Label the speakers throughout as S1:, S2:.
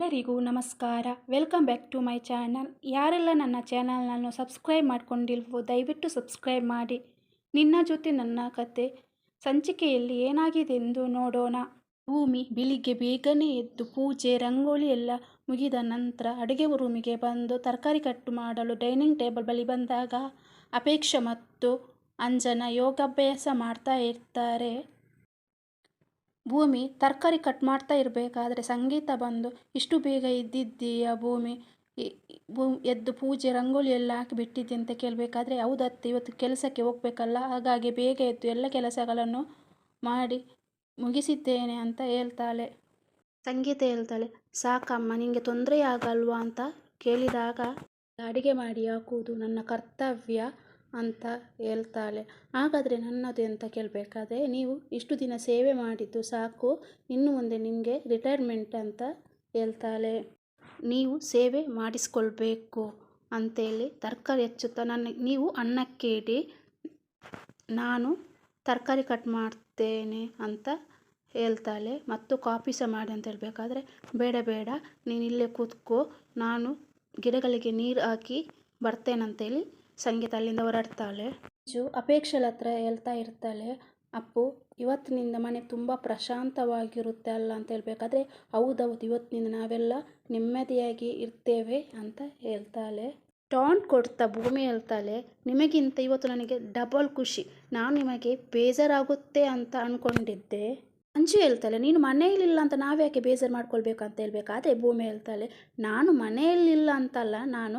S1: ಎಲ್ಲರಿಗೂ ನಮಸ್ಕಾರ. Welcome back to my channel ಯಾರೆಲ್ಲ ನನ್ನ ಚಾನಲ್ನನ್ನು ಸಬ್ಸ್ಕ್ರೈಬ್ ಮಾಡ್ಕೊಂಡಿಲ್ವೋ ದಯವಿಟ್ಟು ಸಬ್ಸ್ಕ್ರೈಬ್ ಮಾಡಿ. ನಿನ್ನ ಜೊತೆ ನನ್ನ ಕತೆ. ಸಂಚಿಕೆಯಲ್ಲಿ ಏನಾಗಿದೆ ಎಂದು ನೋಡೋಣ. ಭೂಮಿ ಬೆಳಿಗ್ಗೆ ಬೇಗನೆ ಎದ್ದು ಪೂಜೆ, ರಂಗೋಲಿ ಎಲ್ಲ ಮುಗಿದ ನಂತರ ಅಡುಗೆ ರೂಮಿಗೆ ಬಂದು ತರಕಾರಿ ಕಟ್ಟು ಮಾಡಲು ಡೈನಿಂಗ್ ಟೇಬಲ್ ಬಳಿ ಬಂದಾಗ ಅಪೇಕ್ಷೆ ಮತ್ತು ಅಂಜನ ಯೋಗಾಭ್ಯಾಸ ಮಾಡ್ತಾ ಇರ್ತಾರೆ. ಭೂಮಿ ತರಕಾರಿ ಕಟ್ ಮಾಡ್ತಾ ಇರಬೇಕಾದ್ರೆ ಸಂಗೀತ ಬಂದು ಇಷ್ಟು ಬೇಗ ಇದ್ದಿದ್ದೀಯಾ ಭೂಮಿ? ಈ- ಭೂ, ಎದ್ದು ಪೂಜೆ ರಂಗೋಲಿ ಎಲ್ಲ ಹಾಕಿ ಬಿಟ್ಟಿದ್ದೆ ಅಂತ ಕೇಳಬೇಕಾದ್ರೆ ಹೌದತ್ತೆ, ಇವತ್ತು ಕೆಲಸಕ್ಕೆ ಹೋಗ್ಬೇಕಲ್ಲ, ಹಾಗಾಗಿ ಬೇಗ ಎದ್ದು ಎಲ್ಲ ಕೆಲಸಗಳನ್ನು ಮಾಡಿ ಮುಗಿಸಿದ್ದೇನೆ ಅಂತ ಹೇಳ್ತಾಳೆ. ಸಂಗೀತ ಹೇಳ್ತಾಳೆ, ಸಾಕಮ್ಮ ನಿಮಗೆ ತೊಂದರೆ ಆಗಲ್ವಾ? ಅಂತ ಕೇಳಿದಾಗ, ಅಡುಗೆ ಮಾಡಿ ಹಾಕುವುದು ನನ್ನ ಕರ್ತವ್ಯ. ಅಂತ ಹೇಳ್ತಾಳೆ. ಹಾಗಾದರೆ ನನ್ನದು ಅಂತ ಕೇಳಬೇಕಾದ್ರೆ, ನೀವು ಇಷ್ಟು ದಿನ ಸೇವೆ ಮಾಡಿದ್ದು ಸಾಕು, ಇನ್ನು ಮುಂದೆ ನಿಮಗೆ ರಿಟೈರ್ಮೆಂಟ್ ಅಂತ ಹೇಳ್ತಾಳೆ. ನೀವು ಸೇವೆ ಮಾಡಿಸ್ಕೊಳ್ಬೇಕು ಅಂತೇಳಿ ತರಕಾರಿ ಹೆಚ್ಚುತ್ತಾ ನನ್ನ, ನೀವು ಅನ್ನಕ್ಕೆ ಇಡಿ, ನಾನು ತರಕಾರಿ ಕಟ್ ಮಾಡ್ತೇನೆ ಅಂತ ಹೇಳ್ತಾಳೆ. ಮತ್ತು ಕಾಫಿ ಸಹ ಮಾಡಿ ಅಂತ ಹೇಳಬೇಕಾದ್ರೆ, ಬೇಡ ಬೇಡ, ನೀನು ಇಲ್ಲೇ ಕೂತ್ಕೋ, ನಾನು ಗಿಡಗಳಿಗೆ ನೀರು ಹಾಕಿ ಬರ್ತೇನಂತೇಳಿ ಸಂಗೀತ ಅಲ್ಲಿಂದ ಹೊರಡ್ತಾಳೆ. ಮಂಜು ಅಪೇಕ್ಷಳ ಹತ್ರ ಹೇಳ್ತಾ ಇರ್ತಾಳೆ, ಅಪ್ಪು, ಇವತ್ತಿನಿಂದ ಮನೆ ತುಂಬ ಪ್ರಶಾಂತವಾಗಿರುತ್ತೆ ಅಲ್ಲ ಅಂತ ಹೇಳ್ಬೇಕಾದ್ರೆ, ಹೌದೌದು, ಇವತ್ತಿನಿಂದ ನಾವೆಲ್ಲ ನೆಮ್ಮದಿಯಾಗಿ ಇರ್ತೇವೆ ಅಂತ ಹೇಳ್ತಾಳೆ. ಟಾಂಟ್ ಕೊಡ್ತಾ ಭೂಮಿ ಹೇಳ್ತಾಳೆ, ನಿಮಗಿಂತ ಇವತ್ತು ನನಗೆ ಡಬಲ್ ಖುಷಿ, ನಾನು ನಿಮಗೆ ಬೇಜಾರಾಗುತ್ತೆ ಅಂತ ಅಂದ್ಕೊಂಡಿದ್ದೆ ಅಂಜು ಹೇಳ್ತಾಳೆ, ನೀನು ಮನೆಯಲ್ಲಿಲ್ಲ ಅಂತ ನಾವ್ಯಾಕೆ ಬೇಜಾರು ಮಾಡ್ಕೊಳ್ಬೇಕು ಅಂತ ಹೇಳ್ಬೇಕಾದ್ರೆ, ಭೂಮಿ ಹೇಳ್ತಾಳೆ, ನಾನು ಮನೆಯಲ್ಲಿಲ್ಲ ಅಂತಲ್ಲ, ನಾನು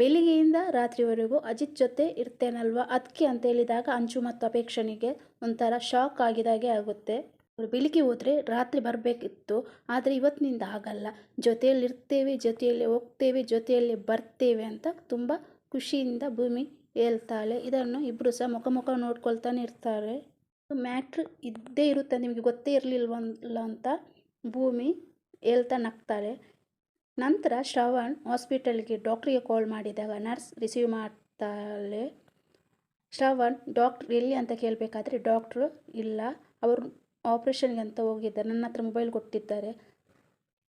S1: ಬೆಳಿಗ್ಗೆಯಿಂದ ರಾತ್ರಿವರೆಗೂ ಅಜಿತ್ ಜೊತೆ ಇರ್ತೇನಲ್ವ? ಅದಕ್ಕೆ ಅಂತ ಹೇಳಿದಾಗ ಅಂಚು ಮತ್ತು ಅಪೇಕ್ಷನಿಗೆ ಒಂಥರ ಶಾಕ್ ಆಗಿದಾಗೆ ಆಗುತ್ತೆ. ಅವರು ಬೆಳಿಗ್ಗೆ ಹೋದರೆ ರಾತ್ರಿ ಬರಬೇಕಿತ್ತು, ಆದರೆ ಇವತ್ತಿನಿಂದ ಆಗಲ್ಲ ಜೊತೆಯಲ್ಲಿ ಇರ್ತೇವೆ ಜೊತೆಯಲ್ಲಿ ಹೋಗ್ತೇವೆ, ಜೊತೆಯಲ್ಲಿ ಬರ್ತೇವೆ ಅಂತ ತುಂಬ ಖುಷಿಯಿಂದ ಭೂಮಿ ಹೇಳ್ತಾಳೆ. ಇದನ್ನು ಇಬ್ಬರು ಸಹ ಮುಖ ಮುಖ ನೋಡ್ಕೊಳ್ತಾನೆ ಇರ್ತಾರೆ. ಮ್ಯಾಟ್ರ್ ಇದ್ದೇ ಇರುತ್ತೆ, ನಿಮಗೆ ಗೊತ್ತೇ ಇರಲಿಲ್ವಲ್ಲ ಅಂತ ಭೂಮಿ ಹೇಳ್ತಾ ನಗ್ತಾಳೆ. ನಂತರ ಶ್ರವಣ್ ಹಾಸ್ಪಿಟಲ್ಗೆ ಡಾಕ್ಟ್ರಿಗೆ ಕಾಲ್ ಮಾಡಿದಾಗ ನರ್ಸ್ ರಿಸೀವ್ ಮಾಡ್ತಾಳೆ. ಶ್ರವಣ್, ಡಾಕ್ಟ್ರ್ ಎಲ್ಲಿ ಅಂತ ಕೇಳಬೇಕಾದ್ರೆ ಡಾಕ್ಟ್ರು ಇಲ್ಲ. ಅವರು ಆಪ್ರೇಷನ್ಗೆ ಅಂತ ಹೋಗಿದ್ದಾರೆ. ನನ್ನ ಹತ್ರ ಮೊಬೈಲ್ ಕೊಟ್ಟಿದ್ದಾರೆ.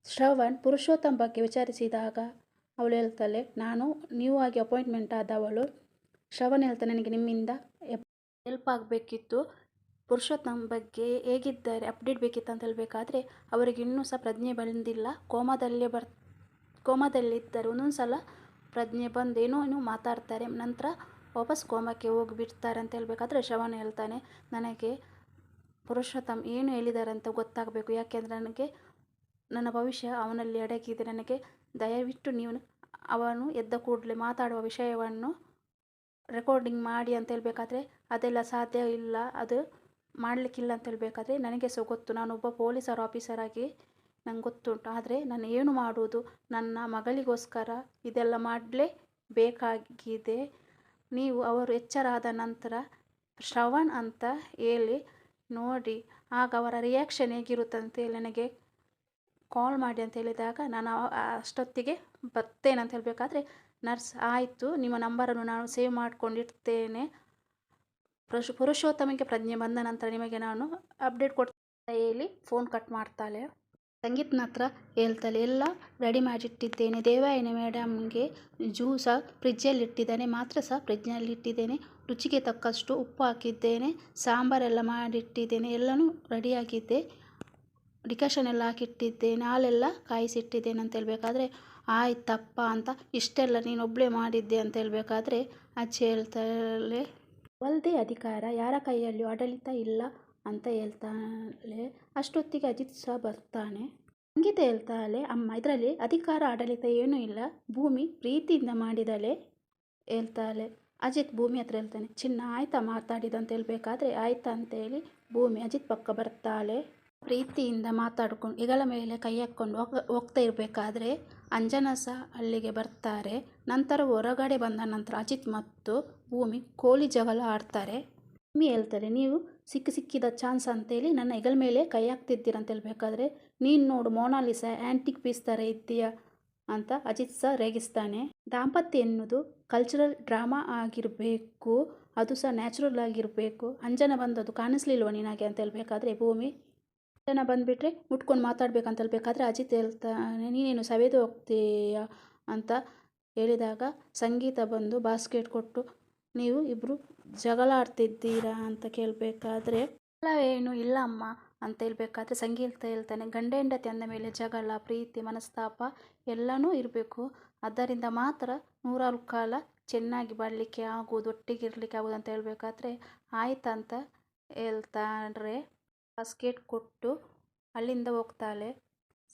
S1: ಶ್ರವಣ್ ಪುರುಷೋತ್ತಮ್ ಬಗ್ಗೆ ವಿಚಾರಿಸಿದಾಗ ಅವಳು ಹೇಳ್ತಾಳೆ, ನಾನು ನ್ಯೂ ಆಗಿ ಅಪಾಯಿಂಟ್ಮೆಂಟ್ ಆದವಳು. ಶ್ರವಣ್ ಹೇಳ್ತಾನೆ, ನನಗೆ ನಿಮ್ಮಿಂದ ಹೆಲ್ಪ್ ಆಗಬೇಕಿತ್ತು. ಪುರುಷೋತ್ತಮ್ ಬಗ್ಗೆ ಹೇಗಿದ್ದಾರೆ, ಅಪ್ಡೇಟ್ ಬೇಕಿತ್ತು ಅಂತ ಹೇಳಬೇಕಾದ್ರೆ, ಅವರಿಗೆ ಇನ್ನೂ ಸಹ ಪ್ರಜ್ಞೆ ಬಂದಿಲ್ಲ. ಕೋಮಾದಲ್ಲೇ ಬರ್ ಕೋಮಾದಲ್ಲಿದ್ದಾರೆ. ಒಂದೊಂದು ಸಲ ಪ್ರಜ್ಞೆ ಬಂದು ಏನೋ ಏನೋ ಮಾತಾಡ್ತಾರೆ. ನಂತರ ವಾಪಸ್ ಕೋಮಕ್ಕೆ ಹೋಗಿಬಿಡ್ತಾರೆ ಅಂತ ಹೇಳಬೇಕಾದ್ರೆ ಶವನ ಹೇಳ್ತಾನೆ. ನನಗೆ ಪುರುಷೋತ್ತಮ್ ಏನು ಹೇಳಿದ್ದಾರೆ ಅಂತ ಗೊತ್ತಾಗಬೇಕು ಯಾಕೆಂದರೆ ನನಗೆ ನನ್ನ ಭವಿಷ್ಯ ಅವನಲ್ಲಿ ಅಡಗಿದೆ. ನನಗೆ ದಯವಿಟ್ಟು ನೀವು ಅವನು ಎದ್ದ ಕೂಡಲೇ ಮಾತಾಡುವ ವಿಷಯವನ್ನು ರೆಕಾರ್ಡಿಂಗ್ ಮಾಡಿ ಅಂತ ಹೇಳಬೇಕಾದ್ರೆ ಅದೆಲ್ಲ ಸಾಧ್ಯ ಇಲ್ಲ. ಅದು ಮಾಡಲಿಕ್ಕಿಲ್ಲ ಅಂತ ಹೇಳಬೇಕಾದ್ರೆ ನನಗೆ ಸೊ ಗೊತ್ತು ನಾನೊಬ್ಬ ಪೊಲೀಸರ್ ಆಫೀಸರ್ ಆಗಿ ನಂಗೆ ಗೊತ್ತುಂಟು. ಆದರೆ ನಾನು ಏನು ಮಾಡುವುದು? ನನ್ನ ಮಗಳಿಗೋಸ್ಕರ ಇದೆಲ್ಲ ಮಾಡಲೇ ಬೇಕಾಗಿದೆ. ನೀವು ಅವರು ಎಚ್ಚರಾದ ನಂತರ ಶ್ರವಣ್ ಅಂತ ಹೇಳಿ ನೋಡಿ. ಆಗ ಅವರ ರಿಯಾಕ್ಷನ್ ಹೇಗಿರುತ್ತಂತೆ ನನಗೆ ಕಾಲ್ ಮಾಡಿ ಅಂತ ಹೇಳಿದಾಗ ನಾನು ಅಷ್ಟೊತ್ತಿಗೆ ಬರ್ತೇನೆ ಅಂತ ಹೇಳಬೇಕಾದ್ರೆ, ನರ್ಸ್, ಆಯಿತು. ನಿಮ್ಮ ನಂಬರನ್ನು ನಾನು ಸೇವ್ ಮಾಡಿಕೊಂಡಿರ್ತೇನೆ. ಪುರುಷ, ಪುರುಷೋತ್ತಮಕ್ಕೆ ಪ್ರಜ್ಞೆ ಬಂದ ನಂತರ ನಿಮಗೆ ನಾನು ಅಪ್ಡೇಟ್ ಕೊಡ್ತಾ ಹೇಳಿ ಫೋನ್ ಕಟ್ ಮಾಡ್ತಾಳೆ. ಸಂಗೀತ್ನ ಹತ್ರ ಹೇಳ್ತಾಳೆ, ಎಲ್ಲ ರೆಡಿ ಮಾಡಿಟ್ಟಿದ್ದೇನೆ. ದೇವಾಯನ ಮೇಡಮ್ಗೆ ಜ್ಯೂಸ ಫ್ರಿಜ್ಜಲ್ಲಿ ಇಟ್ಟಿದ್ದೇನೆ. ಮಾತ್ರ ಸಹ ಫ್ರಿಜ್ನಲ್ಲಿ ಇಟ್ಟಿದ್ದೇನೆ. ರುಚಿಗೆ ತಕ್ಕಷ್ಟು ಉಪ್ಪು ಹಾಕಿದ್ದೇನೆ. ಸಾಂಬಾರೆಲ್ಲ ಮಾಡಿಟ್ಟಿದ್ದೇನೆ. ಎಲ್ಲನೂ ರೆಡಿಯಾಗಿದ್ದೆ ಡಿಕಾಷನ್ ಎಲ್ಲ ಹಾಕಿಟ್ಟಿದ್ದೇನೆ. ಹಾಲೆಲ್ಲ ಕಾಯಿಸಿಟ್ಟಿದ್ದೇನೆ ಅಂತ ಹೇಳಬೇಕಾದ್ರೆ ಆಯ್ತಪ್ಪ ಅಂತ ಇಷ್ಟೆಲ್ಲ ನೀನು ಒಬ್ಬಳೇ ಮಾಡಿದ್ದೆ ಅಂತ ಹೇಳಬೇಕಾದ್ರೆ ಅಜ್ಜಿ ಹೇಳ್ತಾಳೆ ಅವಳದೇ ಅಧಿಕಾರ. ಯಾರ ಕೈಯಲ್ಲಿಯೂ ಆಡಳಿತ ಇಲ್ಲ. ಅಂತ ಹೇಳ್ತಾಳೆ. ಅಷ್ಟೊತ್ತಿಗೆ ಅಜಿತ್ ಸಹ ಬರ್ತಾನೆ. ಸಂಗೀತ ಹೇಳ್ತಾಳೆ, ಅಮ್ಮ, ಇದರಲ್ಲಿ ಅಧಿಕಾರ, ಆಡಳಿತ ಏನೂ ಇಲ್ಲ. ಭೂಮಿ ಪ್ರೀತಿಯಿಂದ ಮಾಡಿದಳೆ, ಹೇಳ್ತಾಳೆ. ಅಜಿತ್ ಭೂಮಿ ಹತ್ರ ಹೇಳ್ತಾನೆ, ಚಿನ್ನ ಆಯ್ತಾ ಮಾತಾಡಿದ ಅಂತ ಹೇಳ್ಬೇಕಾದ್ರೆ ಆಯ್ತಾ ಅಂತೇಳಿ ಭೂಮಿ ಅಜಿತ್ ಪಕ್ಕ ಬರ್ತಾಳೆ. ಪ್ರೀತಿಯಿಂದ ಮಾತಾಡ್ಕೊಂಡು, ಹೆಗಲ ಮೇಲೆ ಕೈ ಹಾಕ್ಕೊಂಡು ಹೋಗ, ಹೋಗ್ತಾ ಇರಬೇಕಾದ್ರೆ ಅಂಜನಾ ಸಹ ಅಲ್ಲಿಗೆ ಬರ್ತಾರೆ. ನಂತರ ಹೊರಗಡೆ ಬಂದ ನಂತರ ಅಜಿತ್ ಮತ್ತು ಭೂಮಿ ಕೋಳಿ ಜಗಳ ಆಡ್ತಾರೆ. ಭೂಮಿ ಹೇಳ್ತಾರೆ, ನೀವು ಸಿಕ್ಕಿ ಸಿಕ್ಕಿದ ಚಾನ್ಸ್ ಅಂತೇಳಿ ನನ್ನ ಹೆಗಲ ಮೇಲೆ ಕೈ ಹಾಕ್ತಿದ್ದೀರಂತ ಹೇಳ್ಬೇಕಾದ್ರೆ ನೀನು ನೋಡು ಮೋನಾಲಿಸ ಆ್ಯಂಟಿಕ್ ಪೀಸ್ ಥರ ಇದ್ದೀಯಾ ಅಂತ ಅಜಿತ್ ಸಹ ರೇಗಿಸ್ತಾನೆ. ದಾಂಪತ್ಯ ಎನ್ನುವುದು ಕಲ್ಚರಲ್ ಡ್ರಾಮಾ ಆಗಿರಬೇಕು, ಅದು ಸಹ ನ್ಯಾಚುರಲ್ ಆಗಿರಬೇಕು. ಅಂಜನ ಬಂದದ್ದು ಕಾಣಿಸ್ಲಿಲ್ವ ನಿನಗೆ ಅಂತ ಹೇಳಬೇಕಾದ್ರೆ ಭೂಮಿ ಅಂಜನ ಬಂದುಬಿಟ್ರೆ ಮುಟ್ಕೊಂಡು ಮಾತಾಡ್ಬೇಕಂತ ಹೇಳಬೇಕಾದ್ರೆ ಅಜಿತ್ ಹೇಳ್ತಾನೆ, ನೀನೇನು ಸವೆದು ಹೋಗ್ತೀಯ ಅಂತ ಹೇಳಿದಾಗ ಸಂಗೀತ ಬಂದು ಬಾಸ್ಕೆಟ್ ಕೊಟ್ಟು, ನೀವು ಇಬ್ಬರು ಜಗಳ ಆಡ್ತಿದ್ದೀರಾ ಅಂತ ಕೇಳಬೇಕಾದ್ರೆ ಏನು ಇಲ್ಲ ಅಮ್ಮ ಅಂತ ಹೇಳ್ಬೇಕಾದ್ರೆ, ಸಂಗೀತ ಹೇಳ್ತಾನೆ. ಗಂಡ ಹೆಂಡತಿ ಅಂದ ಮೇಲೆ ಜಗಳ, ಪ್ರೀತಿ, ಮನಸ್ತಾಪ ಎಲ್ಲನೂ ಇರಬೇಕು. ಅದರಿಂದ ಮಾತ್ರ ನೂರಾರು ಕಾಲ ಚೆನ್ನಾಗಿ ಬಾಳಲಿಕ್ಕೆ ಆಗೋದು ಒಟ್ಟಿಗೆ ಇರಲಿಕ್ಕೆ ಆಗೋದು ಅಂತ ಹೇಳ್ಬೇಕಾದ್ರೆ ಆಯ್ತಂತ ಹೇಳ್ತಾರೆ. ಬಾಸ್ಕೆಟ್ ಕೊಟ್ಟು ಅಲ್ಲಿಂದ ಹೋಗ್ತಾಳೆ.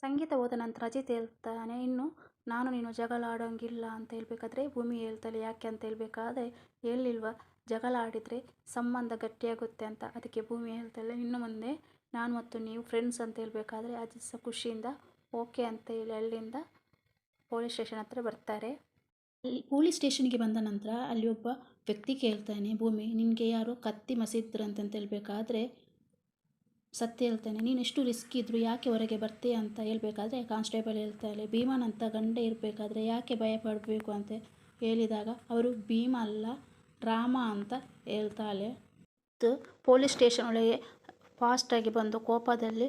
S1: ಸಂಗೀತ ಹೋದ ನಂತರ ಅಜಿತ್ ಹೇಳ್ತಾನೆ, ಇನ್ನು ನಾನು ನೀನು ಜಗಳ ಆಡೋಂಗಿಲ್ಲ ಅಂತ ಹೇಳ್ಬೇಕಾದ್ರೆ, ಭೂಮಿ ಹೇಳ್ತಾಳೆ. ಯಾಕೆ ಅಂತ ಹೇಳ್ಬೇಕಾದ್ರೆ, ಹೇಳಿಲ್ವ ಜಗಳ ಆಡಿದರೆ ಸಂಬಂಧ ಗಟ್ಟಿಯಾಗುತ್ತೆ ಅಂತ ಅದಕ್ಕೆ ಭೂಮಿ ಹೇಳ್ತಾಳೆ ಇನ್ನು ಮುಂದೆ ನಾನು ಮತ್ತು ನೀವು ಫ್ರೆಂಡ್ಸ್ ಅಂತ ಹೇಳಬೇಕಾದ್ರೆ ಅಜಿತ್ ಸಹ ಖುಷಿಯಿಂದ ಓಕೆ ಅಂತ ಹೇಳಿ ಅಲ್ಲಿಂದ ಪೊಲೀಸ್ ಸ್ಟೇಷನ್ ಹತ್ರ ಬರ್ತಾರೆ. ಅಲ್ಲಿ ಪೊಲೀಸ್ ಸ್ಟೇಷನ್ಗೆ ಬಂದ ನಂತರ ಅಲ್ಲಿ ಒಬ್ಬ ವ್ಯಕ್ತಿ ಕೇಳ್ತಾನೆ, ಭೂಮಿ, ನಿನಗೆ ಯಾರೋ ಕತ್ತಿ ಮಸಿದ್ರಂತಂತ ಹೇಳಬೇಕಾದ್ರೆ ಸತ್ಯ ಹೇಳ್ತಾನೆ. ನೀನು ಎಷ್ಟು ರಿಸ್ಕ್ ಇದ್ದರೂ ಯಾಕೆ ಹೊರಗೆ ಬರ್ತೀಯ ಅಂತ ಹೇಳಬೇಕಾದ್ರೆ ಕಾನ್ಸ್ಟೇಬಲ್ ಹೇಳ್ತಾಳೆ ಭೀಮನಂತ ಗಂಡ ಇರಬೇಕಾದ್ರೆ ಯಾಕೆ ಭಯ ಪಡಬೇಕು ಅಂತ ಹೇಳಿದಾಗ, ಅವರು ಭೀಮ ಅಲ್ಲ ರಾಮ ಅಂತ ಹೇಳ್ತಾಳೆ ಮತ್ತು ಪೊಲೀಸ್ ಸ್ಟೇಷನ್ ಒಳಗೆ ಫಾಸ್ಟಾಗಿ ಬಂದು ಕೋಪದಲ್ಲಿ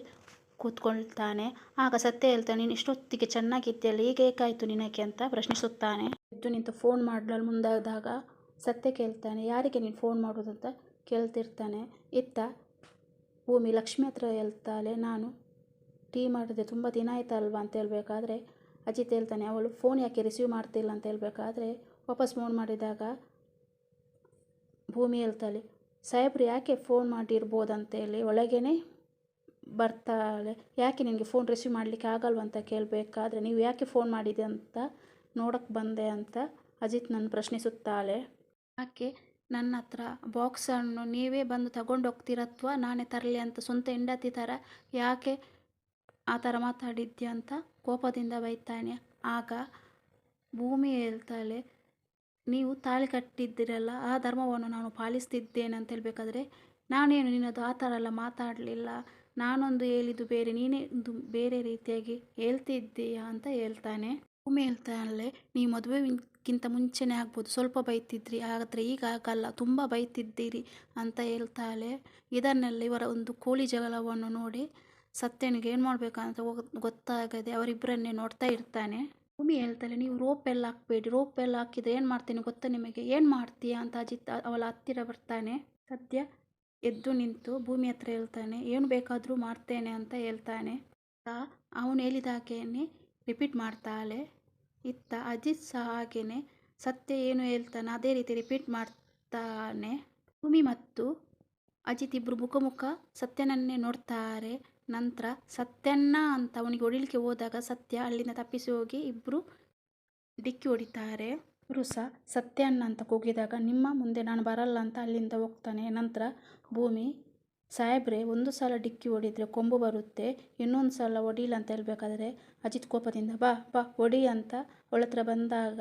S1: ಕೂತ್ಕೊಳ್ತಾನೆ. ಆಗ ಸತ್ಯ ಹೇಳ್ತಾನೆ, ನೀನು ಇಷ್ಟೊತ್ತಿಗೆ ಚೆನ್ನಾಗಿದ್ದೆಯಲ್ಲ ಈಗ ಏಕಾಯಿತು ನಿನಗೆ ಅಂತ ಪ್ರಶ್ನಿಸುತ್ತಾನೆ. ಎದ್ದು ನಿಂತು ಫೋನ್ ಮಾಡಲು ಮುಂದಾದಾಗ ಸತ್ಯ ಕೇಳ್ತಾನೆ, ಯಾರಿಗೆ ನೀನು ಫೋನ್ ಮಾಡೋದು ಅಂತ ಕೇಳ್ತಿರ್ತಾನೆ. ಇತ್ತ, ಭೂಮಿ, ಲಕ್ಷ್ಮಿ ಹತ್ರ ಹೇಳ್ತಾಳೆ, ನಾನು ಟೀ ಮಾಡಿದೆ, ತುಂಬ ದಿನ ಆಯ್ತಲ್ವಾ? ಅಂತ ಹೇಳಬೇಕಾದ್ರೆ, ಅಜಿತ್ ಹೇಳ್ತಾನೆ, ಅವಳು ಫೋನ್ ಯಾಕೆ ರಿಸೀವ್ ಮಾಡ್ತಿಲ್ಲ? ಅಂತ ಹೇಳಬೇಕಾದ್ರೆ, ವಾಪಸ್ ಫೋನ್ ಮಾಡಿದಾಗ ಭೂಮಿ ಹೇಳ್ತಾಳೆ, ಸಾಹೇಬ್ರು ಯಾಕೆ ಫೋನ್ ಮಾಡಿರ್ಬೋದಂತೇಳಿ ಒಳಗೇ ಬರ್ತಾಳೆ. ಯಾಕೆ ನಿನಗೆ ಫೋನ್ ರಿಸೀವ್ ಮಾಡಲಿಕ್ಕೆ ಆಗಲ್ವ ಅಂತ ಕೇಳಬೇಕಾದ್ರೆ, ನೀವು ಯಾಕೆ ಫೋನ್ ಮಾಡಿದೆ ಅಂತ ನೋಡೋಕ್ಕೆ ಬಂದೆ ಅಂತ ಅಜಿತ್ ನನ್ನ ಪ್ರಶ್ನಿಸುತ್ತಾಳೆ. ಯಾಕೆ? ನನ್ನ ಹತ್ರ ಬಾಕ್ಸನ್ನು ನೀವೇ ಬಂದು ತಗೊಂಡು ಹೋಗ್ತೀರ ಅಥವಾ ನಾನೇ ತರಲಿ ಅಂತ ಸ್ವಂತ ಹೆಂಡತಿ ಥರ ಯಾಕೆ ಆ ಥರ ಮಾತಾಡಿದ್ಯಾ ಅಂತ ಕೋಪದಿಂದ ಬೈತಾನೆ. ಆಗ ಭೂಮಿ ಹೇಳ್ತಾಳೆ ನೀವು ತಾಳಿ ಕಟ್ಟಿದ್ದೀರಲ್ಲ, ಆ ಧರ್ಮವನ್ನು ನಾನು ಪಾಲಿಸ್ತಿದ್ದೇನೆ ಅಂತ ಹೇಳಬೇಕಾದ್ರೆ, ನಾನೇನು ನಿನ್ನದು ಆ ಥರ ಎಲ್ಲ ಮಾತಾಡಲಿಲ್ಲ. ನಾನೊಂದು ಹೇಳಿದ್ದು ಬೇರೆ, ನೀನೇ ಒಂದು ಬೇರೆ ರೀತಿಯಾಗಿ ಹೇಳ್ತಿದ್ದೀಯಾ ಅಂತ ಹೇಳ್ತಾನೆ. ಭೂಮಿ ಹೇಳ್ತಾನೆ ನೀವು ಮದುವೆಗಿಂತ ಮುಂಚೆನೇ ಆಗ್ಬೋದು, ಸ್ವಲ್ಪ ಬೈತಿದ್ರಿ ಆದರೆ ಈಗ ಆಗಲ್ಲ ತುಂಬ ಬೈತಿದ್ದೀರಿ ಅಂತ ಹೇಳ್ತಾಳೆ. ಇದನ್ನೆಲ್ಲ ಇವರ ಒಂದು ಕೋಳಿ ಜಗಳವನ್ನು ನೋಡಿ ಸತ್ಯನಿಗೆ ಏನು ಮಾಡಬೇಕಂತ ಗೊತ್ತಾಗದೆ ಅವರಿಬ್ಬರನ್ನೇ ನೋಡ್ತಾ ಇರ್ತಾನೆ. ಭೂಮಿ ಹೇಳ್ತಾಳೆ, ನೀವು ರೋಪ್ ಎಲ್ಲ ಹಾಕಬೇಡಿ ರೋಪ್ ಎಲ್ಲ ಹಾಕಿದ್ರೆ ಏನು ಮಾಡ್ತೀನಿ ಗೊತ್ತಾ ನಿಮಗೆ? ಏನು ಮಾಡ್ತೀಯಾ? ಅಂತ ಅಜಿತ್ ಅವಳ ಹತ್ತಿರ ಬರ್ತಾನೆ. ಸತ್ಯ ಎದ್ದು ನಿಂತು ಭೂಮಿ ಹತ್ರ ಹೇಳ್ತಾನೆ, ಏನು ಬೇಕಾದರೂ ಮಾಡ್ತೇನೆ ಅಂತ ಹೇಳ್ತಾನೆ. ಅವನು ಹೇಳಿದ ಹಾಗೇನೆ ರಿಪೀಟ್ ಮಾಡ್ತಾಳೆ. ಇತ್ತ ಅಜಿತ್ ಸಹ ಹಾಗೇನೆ ಸತ್ಯ ಏನು ಹೇಳ್ತಾನೆ ಅದೇ ರೀತಿ ರಿಪೀಟ್ ಮಾಡ್ತಾನೆ. ಭೂಮಿ ಮತ್ತು ಅಜಿತ್ ಇಬ್ಬರು ಮುಖ ಸತ್ಯನನ್ನೇ ನೋಡ್ತಾರೆ. ನಂತರ ಸತ್ಯನ್ನ ಅಂತ ಅವನಿಗೆ ಹೊಡಿಲಿಕ್ಕೆ ಹೋದಾಗ ಸತ್ಯ ಅಲ್ಲಿಂದ ತಪ್ಪಿಸಿ ಹೋಗಿ ಇಬ್ಬರು ಡಿಕ್ಕಿ ಹೊಡಿತಾರೆ. ಇವರು ಸಹ ಸತ್ಯನ್ನ ಅಂತ ಕೂಗಿದಾಗ, ನಿಮ್ಮ ಮುಂದೆ ನಾನು ಬರಲ್ಲ ಅಂತ ಅಲ್ಲಿಂದ ಹೋಗ್ತಾನೆ. ನಂತರ ಭೂಮಿ, ಸಾಹೇಬ್ರೆ, ಒಂದು ಸಲ ಡಿಕ್ಕಿ ಹೊಡಿದರೆ ಕೊಂಬು ಬರುತ್ತೆ. ಇನ್ನೊಂದು ಸಲ ಹೊಡಿಲ್ಲ ಅಂತ ಹೇಳಬೇಕಾದ್ರೆ ಅಜಿತ್ ಕೋಪದಿಂದ, ಬಾ ಬಾ, ಹೊಡಿ ಅಂತ ಒಳತ್ರ ಬಂದಾಗ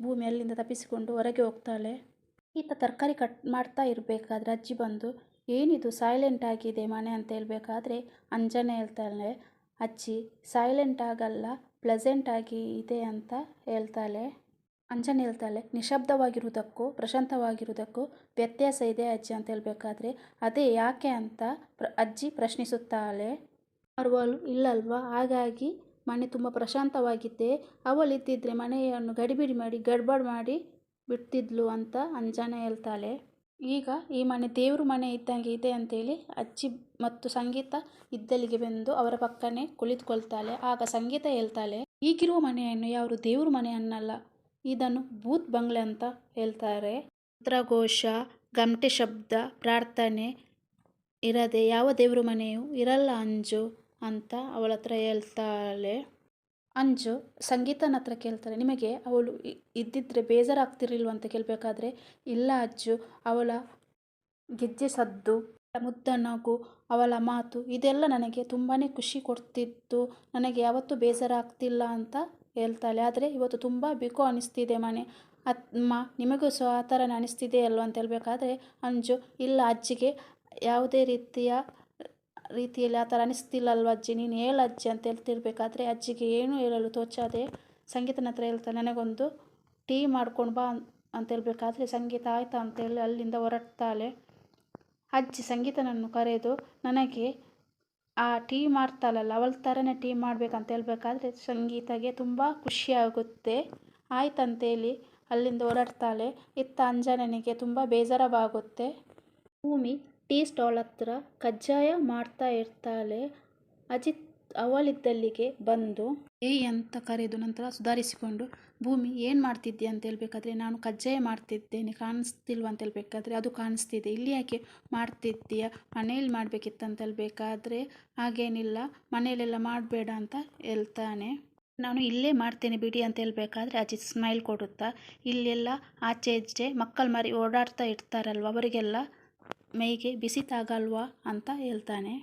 S1: ಭೂಮಿ ಅಲ್ಲಿಂದ ತಪ್ಪಿಸಿಕೊಂಡು ಹೊರಗೆ ಹೋಗ್ತಾಳೆ. ಈತ ತರಕಾರಿ ಕಟ್ ಮಾಡ್ತಾ ಇರಬೇಕಾದ್ರೆ ಅಜ್ಜಿ ಬಂದು ಏನಿದು ಸೈಲೆಂಟ್ ಆಗಿದೆ ಮನೆ ಅಂತ ಹೇಳಬೇಕಾದ್ರೆ ಅಂಜನೆ ಹೇಳ್ತಾಳೆ, ಅಜ್ಜಿ ಸೈಲೆಂಟ್ ಆಗಲ್ಲ ಪ್ಲೆಸೆಂಟ್ ಆಗಿ ಇದೆ ಅಂತ ಹೇಳ್ತಾಳೆ. ಅಂಜನೆ ಹೇಳ್ತಾಳೆ ನಿಶಬ್ದವಾಗಿರುವುದಕ್ಕೂ ಪ್ರಶಾಂತವಾಗಿರುವುದಕ್ಕೂ ವ್ಯತ್ಯಾಸ ಇದೆ ಅಜ್ಜಿ ಅಂತ ಹೇಳಬೇಕಾದ್ರೆ, ಅದೇ ಯಾಕೆ ಅಂತ ಅಜ್ಜಿ ಪ್ರಶ್ನಿಸುತ್ತಾಳೆ. ಅವಳು ಇಲ್ಲಲ್ವಾ? ಹಾಗಾಗಿ ಮನೆ ತುಂಬ ಪ್ರಶಾಂತವಾಗಿದ್ದೆ. ಅವಳಿದ್ದಿದ್ರೆ ಮನೆಯನ್ನು ಗಡಿಬಿಡಿ ಮಾಡಿ, ಗಡ್ಬಡ್ ಮಾಡಿ ಬಿಡ್ತಿದ್ಲು ಅಂತ ಅಂಜನೆ ಹೇಳ್ತಾಳೆ. ಈಗ ಈ ಮನೆ ದೇವ್ರ ಮನೆ ಇದ್ದಂಗೆ ಇದೆ ಅಂತೇಳಿ ಅಜ್ಜಿ ಮತ್ತು ಸಂಗೀತ ಇದ್ದಲ್ಲಿಗೆ ಬಂದು ಅವರ ಪಕ್ಕನೆ ಕುಳಿತುಕೊಳ್ತಾಳೆ. ಆಗ ಸಂಗೀತ ಹೇಳ್ತಾಳೆ, ಈಗಿರುವ ಮನೆಯನ್ನು ಯಾರು ದೇವ್ರ ಮನೆ ಅನ್ನಲ್ಲ. ಇದನ್ನು ಭೂತ್ ಬಂಗ್ಲೆ ಅಂತ ಹೇಳ್ತಾರೆ. ಮಂತ್ರಘೋಷ ಗಮಟೆ ಶಬ್ದ, ಪ್ರಾರ್ಥನೆ ಇರದೆ ಯಾವ ದೇವ್ರ ಮನೆಯೂ ಇರಲ್ಲ ಅಂಜು ಅಂತ ಅವಳ ಹತ್ರ ಹೇಳ್ತಾಳೆ. ಅಂಜು ಸಂಗೀತನ ಹತ್ರ ಕೇಳ್ತಾರೆ ನಿಮಗೆ ಅವಳು ಇದ್ದಿದ್ರೆ ಬೇಜಾರಾಗ್ತಿರ್ಲಿಲ್ವ ಅಂತ ಕೇಳಬೇಕಾದ್ರೆ? ಇಲ್ಲ ಅಜ್ಜು, ಅವಳ ಗೆಜ್ಜೆ ಸದ್ದು ಮುದ್ದ ನಗು, ಅವಳ ಮಾತು, ಇದೆಲ್ಲ ನನಗೆ ತುಂಬಾ ಖುಷಿ ಕೊಡ್ತಿತ್ತು. ನನಗೆ ಯಾವತ್ತೂ ಬೇಜಾರಾಗ್ತಿಲ್ಲ ಅಂತ ಹೇಳ್ತಾಳೆ. ಆದರೆ ಇವತ್ತು ತುಂಬ ಬಿಕೋ ಅನಿಸ್ತಿದೆ ಮನೆ. ಅಮ್ಮ, ನಿಮಗೂ ಸಹ ಆ ಥರ ಅನಿಸ್ತಿದೆ ಅಲ್ವ ಅಂತ ಹೇಳಬೇಕಾದ್ರೆ, ಅಂಜು, ಇಲ್ಲ, ಅಜ್ಜಿಗೆ ಯಾವುದೇ ರೀತಿಯ ರೀತಿಯಲ್ಲಿ ಆ ಥರ ಅನಿಸ್ತಿಲ್ಲಲ್ವ ಅಜ್ಜಿ? ನೀನು ಹೇಳು ಅಜ್ಜಿ ಅಂತ ಹೇಳ್ತಿರ್ಬೇಕಾದ್ರೆ ಅಜ್ಜಿಗೆ ಏನೂ ಹೇಳಲು ತೋಚದೆ ಸಂಗೀತನ ಹತ್ರ ಹೇಳ್ತಾನೆ, ನನಗೊಂದು ಟೀ ಮಾಡ್ಕೊಂಡು ಬಾ ಅಂತ ಹೇಳ್ಬೇಕಾದ್ರೆ, ಸಂಗೀತ ಆಯಿತಾ? ಅಂತೇಳಿ ಅಲ್ಲಿಂದ ಹೊರಡ್ತಾಳೆ ಅಜ್ಜಿ ಸಂಗೀತನನ್ನು ಕರೆದು, ನನಗೆ ಆ ಟೀ ಮಾಡ್ತಾಳಲ್ಲ, ಅವಳ ಥರನೇ ಟೀ ಮಾಡಬೇಕಂತ ಹೇಳ್ಬೇಕಾದ್ರೆ ಸಂಗೀತಗೆ ತುಂಬ ಖುಷಿಯಾಗುತ್ತೆ ಆಯ್ತಂತೇಳಿ ಅಲ್ಲಿಂದ ಹೊರಡ್ತಾಳೆ ಇತ್ತ ಅಂಜನನಿಗೆ ತುಂಬ ಬೇಜಾರವಾಗುತ್ತೆ ಭೂಮಿ ಟೀ ಸ್ಟಾಲ್ ಹತ್ರ ಕಜ್ಜಾಯ ಮಾಡ್ತಾ ಇರ್ತಾಳೆ ಅಜಿತ್ ಅವಳಿದ್ದಲ್ಲಿಗೆ ಬಂದು ಏಯ್ ಅಂತ ಕರೆದು ನಂತರ ಸುಧಾರಿಸಿಕೊಂಡು, ಭೂಮಿ ಏನು ಮಾಡ್ತಿದ್ದೀಯ ಅಂತ ಹೇಳಬೇಕಾದ್ರೆ, ನಾನು ಕಜ್ಜಾಯ ಮಾಡ್ತಿದ್ದೇನೆ, ಕಾಣಿಸ್ತಿಲ್ವ ಅಂತ ಹೇಳಬೇಕಾದ್ರೆ, ಅದು ಕಾಣಿಸ್ತಿದೆ. ಇಲ್ಲಿ ಯಾಕೆ ಮಾಡ್ತಿದ್ದೀಯ? ಮಾಡಬೇಕಿತ್ತು ಅಂತ ಹೇಳಬೇಕಾದ್ರೆ, ಹಾಗೇನಿಲ್ಲ ಮನೆಯಲ್ಲೆಲ್ಲ ಮಾಡಬೇಡ ಅಂತ ಹೇಳ್ತಾನೆ. ನಾನು ಇಲ್ಲೇ ಮಾಡ್ತೇನೆ ಬಿಡಿ ಅಂತ ಹೇಳಬೇಕಾದ್ರೆ ಅಜಿತ್ ಸ್ಮೈಲ್ ಕೊಡುತ್ತಾ, ಇಲ್ಲೆಲ್ಲ ಆಚೆ ಈಚೆ ಮಕ್ಕಳು ಮರಿ ಓಡಾಡ್ತಾ ಇರ್ತಾರಲ್ವ, ಅವರಿಗೆಲ್ಲ ಮೈಗೆ ಬಿಸಿ ತಾಗಲ್ವಾ ಅಂತ ಹೇಳ್ತಾನೆ.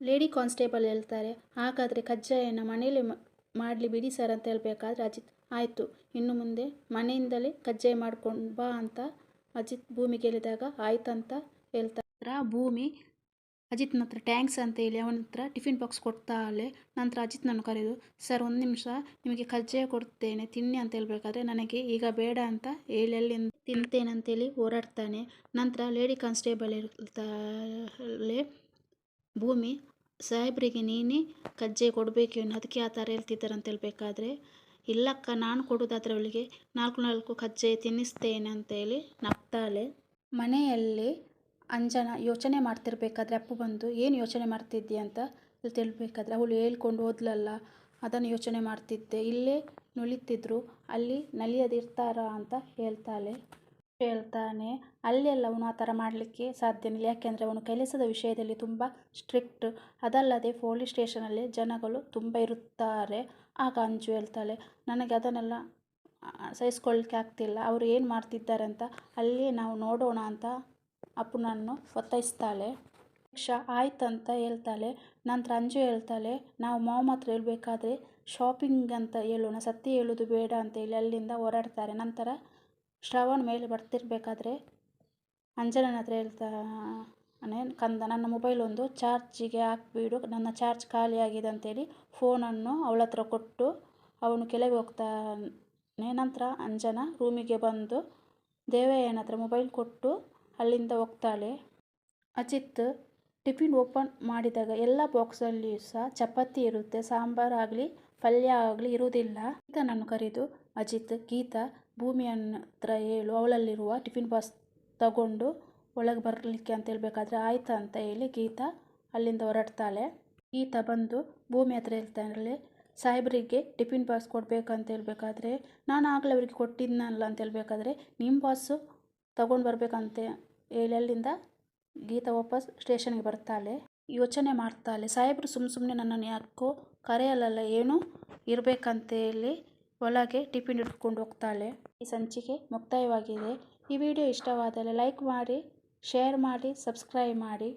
S1: ಲೇಡಿ ಕಾನ್ಸ್ಟೇಬಲ್ ಹೇಳ್ತಾರೆ ಹಾಗಾದರೆ ಕಜ್ಜಾಯನ ಮನೇಲಿ ಮಾಡಲಿ ಬಿಡಿ ಸರ್ ಅಂತ ಹೇಳಬೇಕಾದ್ರೆ ಅಜಿತ್ ಆಯಿತು ಇನ್ನು ಮುಂದೆ ಮನೆಯಿಂದಲೇ ಕಜ್ಜಾಯ ಮಾಡ್ಕೊಂಡು ಬಾ ಅಂತ ಅಜಿತ್ ಭೂಮಿಗೆ ಹೇಳಿದಾಗ ಆಯ್ತಂತ ಹೇಳ್ತಾರೆ ಭೂಮಿ ಅಜಿತ್ನ ಹತ್ರ ಟ್ಯಾಂಕ್ಸ್ ಅಂತ ಹೇಳಿ ಅವನ ಹತ್ರ ಟಿಫಿನ್ ಬಾಕ್ಸ್ ಕೊಡ್ತಾಳೆ ನಂತರ ಅಜಿತ್ನನ್ನು ಕರೆದು, ಸರ್, ಒಂದು ನಿಮಿಷ, ನಿಮಗೆ ಕಜ್ಜಾಯ ಕೊಡ್ತೇನೆ, ತಿನ್ನಿ ಅಂತ ಹೇಳ್ಬೇಕಾದ್ರೆ ನನಗೆ ಈಗ ಬೇಡ ಅಂತ ಹೇಳಿ ಅಲ್ಲಿಂದ ತಿಂತೇನೆ ಅಂತೇಳಿ ಹೋರಾಡ್ತಾನೆ. ನಂತರ ಲೇಡಿ ಕಾನ್ಸ್ಟೇಬಲ್ ಇರ್ತಾಳೆ, ಭೂಮಿ, ಸಾಹೇಬ್ರಿಗೆ ನೀನೇ ಕಜ್ಜಾಯ ಕೊಡಬೇಕೇನು ಅದಕ್ಕೆ ಆ ಥರ ಹೇಳ್ತಿದ್ದಾರೆ ಅಂತ ಹೇಳ್ಬೇಕಾದ್ರೆ, ಇಲ್ಲಕ್ಕ, ನಾನು ಕೊಡೋದಾದ್ರೆ ಅವಳಿಗೆ ನಾಲ್ಕು ನಾಲ್ಕು ಕಜ್ಜಾಯ ತಿನ್ನಿಸ್ತೇನೆ ಅಂತೇಳಿ ನಗ್ತಾಳೆ. ಮನೆಯಲ್ಲಿ ಅಂಜನ ಯೋಚನೆ ಮಾಡ್ತಿರ್ಬೇಕಾದ್ರೆ ಅಪ್ಪು ಬಂದು, ಏನು ಯೋಚನೆ ಮಾಡ್ತಿದ್ದೆ ಅಂತ ತಿಳ್ಬೇಕಾದ್ರೆ? ಅವಳು ಹೇಳ್ಕೊಂಡು ಓದ್ಲಲ್ಲ ಅದನ್ನು ಯೋಚನೆ ಮಾಡ್ತಿದ್ದೆ. ಇಲ್ಲೇ ನುಳಿತಿದ್ರು ಅಲ್ಲಿ ನಲಿಯದಿರ್ತಾರ ಅಂತ ಹೇಳ್ತಾಳೆ. ಹೇಳ್ತಾನೆ ಅಲ್ಲೆಲ್ಲ ಅವನು ಆ ಥರ ಮಾಡಲಿಕ್ಕೆ ಸಾಧ್ಯವಿಲ್ಲ ಯಾಕೆಂದರೆ ಅವನು ಕೆಲಸದ ವಿಷಯದಲ್ಲಿ ತುಂಬ ಸ್ಟ್ರಿಕ್ಟ್. ಅದಲ್ಲದೆ ಪೊಲೀಸ್ ಸ್ಟೇಷನಲ್ಲಿ ಜನಗಳು ತುಂಬ ಇರುತ್ತಾರೆ. ಆಗ ಅಂಜು ಹೇಳ್ತಾಳೆ, ನನಗೆ ಅದನ್ನೆಲ್ಲ ಸಹಿಸ್ಕೊಳ್ಳಿಕ್ಕೆ ಆಗ್ತಿಲ್ಲ. ಅವರು ಏನು ಮಾಡ್ತಿದ್ದಾರೆ ಅಂತ ಅಲ್ಲಿಯೇ ನಾವು ನೋಡೋಣ ಅಂತ ಅಪ್ಪನನ್ನು ಒತ್ತಾಯಿಸ್ತಾಳೆ. ಯಕ್ಷ ಆಯ್ತಂತ ಹೇಳ್ತಾಳೆ. ನಂತರ ಅಂಜು ಹೇಳ್ತಾಳೆ, ನಾವು ಮಾವ ಹತ್ರ ಹೇಳ್ಬೇಕಾದ್ರೆ ಶಾಪಿಂಗ್ ಅಂತ ಹೇಳೋಣ. ಸತ್ಯ ಹೇಳೋದು ಬೇಡ ಅಂತ ಹೇಳಿ ಅಲ್ಲಿಂದ ಹೊರಡ್ತಾರೆ ನಂತರ ಶ್ರವಣ್ ಮೇಲೆ ಬರ್ತಿರ್ಬೇಕಾದ್ರೆ ಅಂಜನನ ಹತ್ರ ಹೇಳ್ತಾನೆ ಕಂದ, ನನ್ನ ಮೊಬೈಲ್ ಒಂದು ಚಾರ್ಜಿಗೆ ಹಾಕ್ಬಿಡು. ನನ್ನ ಚಾರ್ಜ್ ಖಾಲಿಯಾಗಿದೆ ಅಂತೇಳಿ ಫೋನನ್ನು ಅವಳ ಹತ್ರ ಕೊಟ್ಟು ಅವನು ಕೆಳಗೆ ಹೋಗ್ತಾನೆ ನಂತರ ಅಂಜನ ರೂಮಿಗೆ ಬಂದು ದೇವಯ್ಯನ ಹತ್ರ ಮೊಬೈಲ್ ಕೊಟ್ಟು ಅಲ್ಲಿಂದ ಹೋಗ್ತಾಳೆ. ಅಜಿತ್ ಟಿಫಿನ್ ಓಪನ್ ಮಾಡಿದಾಗ ಎಲ್ಲ ಬಾಕ್ಸಲ್ಲಿಯೂ ಸಹ ಚಪಾತಿ ಇರುತ್ತೆ, ಸಾಂಬಾರು ಆಗಲಿ, ಪಲ್ಯ ಆಗಲಿ ಇರುವುದಿಲ್ಲ. ಗೀತನನ್ನು ಕರೆದು, ಅಜಿತ್, ಗೀತಾ ಭೂಮಿಯನ್ನ ಹತ್ರ ಹೇಳು, ಅವಳಲ್ಲಿರುವ ಟಿಫಿನ್ ಬಾಕ್ಸ್ ತಗೊಂಡು ಒಳಗೆ ಬರಲಿಕ್ಕೆ ಅಂತ ಹೇಳಬೇಕಾದ್ರೆ ಆಯ್ತಾ ಅಂತ ಹೇಳಿ ಗೀತಾ ಅಲ್ಲಿಂದ ಹೊರಡ್ತಾಳೆ. ಗೀತಾ ಬಂದು ಭೂಮಿ ಹತ್ರ ಹೇಳ್ತಾಳೆ ಸಾಹೇಬರಿಗೆ ಟಿಫಿನ್ ಬಾಕ್ಸ್ ಕೊಡಬೇಕಂತ ಹೇಳಬೇಕಾದ್ರೆ, ನಾನು ಆಗಲೇ ಅವರಿಗೆ ಕೊಟ್ಟಿದ್ನಲ್ಲ ಅಂತ ಹೇಳಬೇಕಾದ್ರೆ ನಿಮ್ಮ ಬಾಸು ತಗೊಂಡು ಬರಬೇಕಂತ ಹೇಳಿ ಅಲ್ಲಿಂದ ಗೀತಾ ವಾಪಸ್ ಸ್ಟೇಷನ್ಗೆ ಬರ್ತಾಳೆ. ಯೋಚನೆ ಮಾಡ್ತಾಳೆ. ಸಾಹೇಬರು ಸುಮ್ಮ ಸುಮ್ಮನೆ ನನ್ನನ್ನು ಯಾಕೋ ಕರೆಯಲ್ಲ ಏನು ಇರಬೇಕಂತೇಳಿ ಒಳಗೆ ಟಿಫಿನ್ ಇಟ್ಕೊಂಡು ಹೋಗ್ತಾಳೆ. ಈ ಸಂಚಿಕೆ ಮುಕ್ತಾಯವಾಗಿದೆ. ಈ ವಿಡಿಯೋ ಇಷ್ಟವಾದರೆ ಲೈಕ್ ಮಾಡಿ, ಶೇರ್ ಮಾಡಿ, ಸಬ್ಸ್ಕ್ರೈಬ್ ಮಾಡಿ.